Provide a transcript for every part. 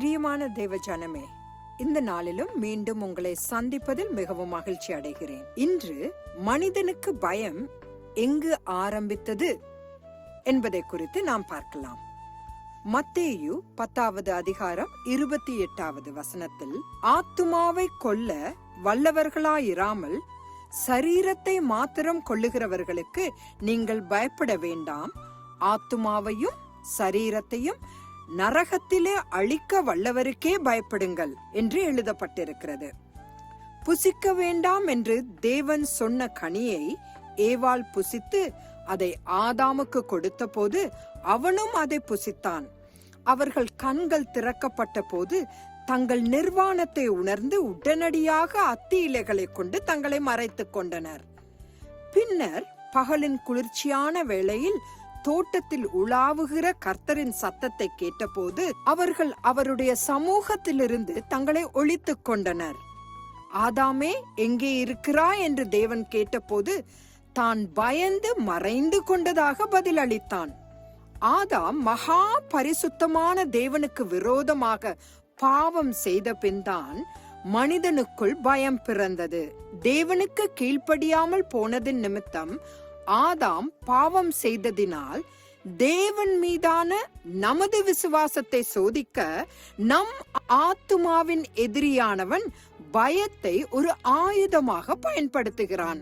தேவஜனமே இந்த நாளிலும் மீண்டும் உங்களை சந்திப்பதில் மிகவும் மகிழ்ச்சி அடைகிறேன். இன்று மனிதனுக்கு பயம் எங்கு ஆரம்பித்தது என்பதை குறித்து நாம் பார்க்கலாம். மத்தேயு பத்தாவது அதிகாரம் இருபத்தி எட்டாவது வசனத்தில் ஆத்துமாவை கொல்ல வல்லவர்களாயிராமல் சரீரத்தை மாத்திரம் கொள்ளுகிறவர்களுக்கு நீங்கள் பயப்பட வேண்டாம். ஆத்துமாவையும் சரீரத்தையும் நரகத்திலே அழிக்க வல்லவருக்கே பயப்படுங்கள் என்று எழுதப்பட்டிருக்கிறது. புசிக்க வேண்டாம் என்று தேவன் சொன்ன கனியை ஏவாள் புசித்து அதை ஆதாமுக்கு கொடுத்தபோது அவனும் அதை புசித்தான். அவர்கள் கண்கள் திறக்கப்பட்ட போது தங்கள் நிர்வாணத்தை உணர்ந்து உடனடியாக அத்தி இலைகளை கொண்டு தங்களை மறைத்துக் கொண்டனர். பின்னர் பகலின் குளிர்ச்சியான வேளையில் தோட்டத்தில் உலாவுகிற கர்த்தரின் சத்தத்தை கேட்டபோது அவர்கள் அவருடைய சமூகத்திலிருந்து தங்களை ஒழித்துக் கொண்டனர். ஆதாமே எங்கே இருக்கிறாய் என்று தேவன் கேட்டபோது தான் பயந்து மறைந்து கொண்டதாக பதிலளித்தான். ஆதாம் மகா பரிசுத்தமான தேவனுக்கு விரோதமாக பாவம் செய்த பின்தான் மனிதனுக்குள் பயம் பிறந்தது. தேவனுக்கு கீழ்ப்படியாமல் போனதின் நிமித்தம் ஆதாம் பாவம் செய்ததினால் தேவன் மீதான நமது விசுவாசத்தை சோதிக்க நம் ஆத்துமாவின் எதிரியானவன் பயத்தை ஒரு ஆயுதமாக பயன்படுத்துகிறான்.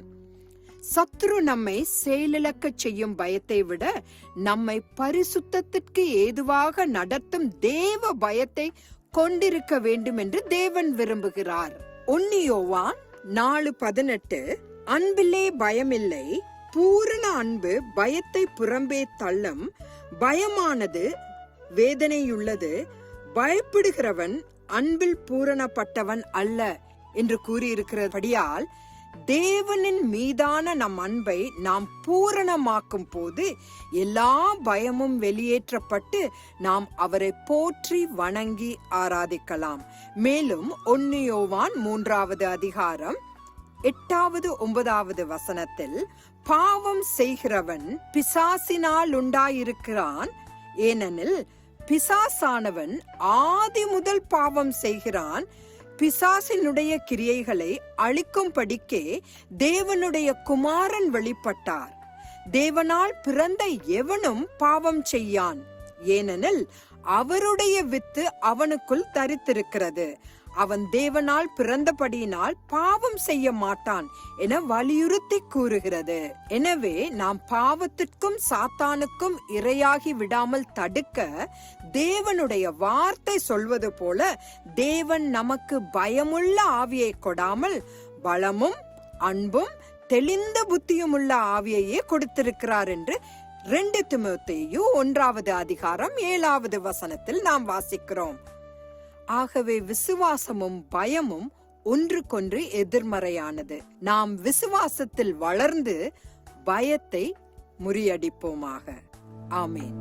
சத்ரு நம்மை செயலிழக்க செய்யும் பயத்தை விட நம்மை பரிசுத்தத்திற்கு ஏதுவாக நடத்தும் தேவ பயத்தை கொண்டிருக்க வேண்டும் என்று தேவன் விரும்புகிறார். ஒன்னியோவான் நாலு பதினெட்டு அன்பிலே பயமில்லை பூரண அன்பு பயத்தை புறம்பே தள்ளும் பயமானது வேதனையுள்ளது பயப்படுகிறவன் அன்பில் பூரணப்பட்டவன் அல்ல என்று கூறியிருக்கிறபடியால் தேவனின் மீதான நம் அன்பை நாம் பூரணமாக்கும் போது எல்லா பயமும் வெளியேற்றப்பட்டு நாம் அவரை போற்றி வணங்கி ஆராதிக்கலாம். மேலும் ஒன்னியோவான் மூன்றாவது அதிகாரம் எட்டாவது ஒன்பதாவது வசனத்தில் பாவம் செய்கிறவன் பிசாசினால் உண்டாயிருக்கிறான். ஏனெனில் பிசாசானவன் ஆதி முதல் பாவம் செய்கிறான். பிசாசினுடைய கிரியைகளை அழிக்கும்படிக்கே தேவனுடைய குமாரன் வெளிப்பட்டார் தேவனால் பிறந்த எவனும் பாவம் செய்யான். ஏனெனில் அவருடைய வித்து அவனுக்குள் தரித்திருக்கிறது. அவன் தேவனால் பிறந்தபடியினால் பாவம் செய்ய மாட்டான் என வலியுறுத்தி கூறுகிறது. எனவே நாம் பாவத்திற்கும் சாத்தானுக்கும் இரையாகி விடாமல் தடுக்க தேவனுடைய வார்த்தை சொல்வது போல தேவன் நமக்கு பயமுள்ள ஆவியை கொடாமல் பலமும் அன்பும் தெளிந்த புத்தியும் உள்ள ஆவியையே கொடுத்திருக்கிறார் என்று ரெண்டு திமுத்தையும் ஒன்றாவது அதிகாரம் ஏழாவது வசனத்தில் நாம் வாசிக்கிறோம். ஆகவே விசுவாசமும் பயமும் ஒன்றுக்கொன்று எதிர்மறையானது. நாம் விசுவாசத்தில் வளர்ந்து பயத்தை முறியடிப்போமாக. ஆமேன்.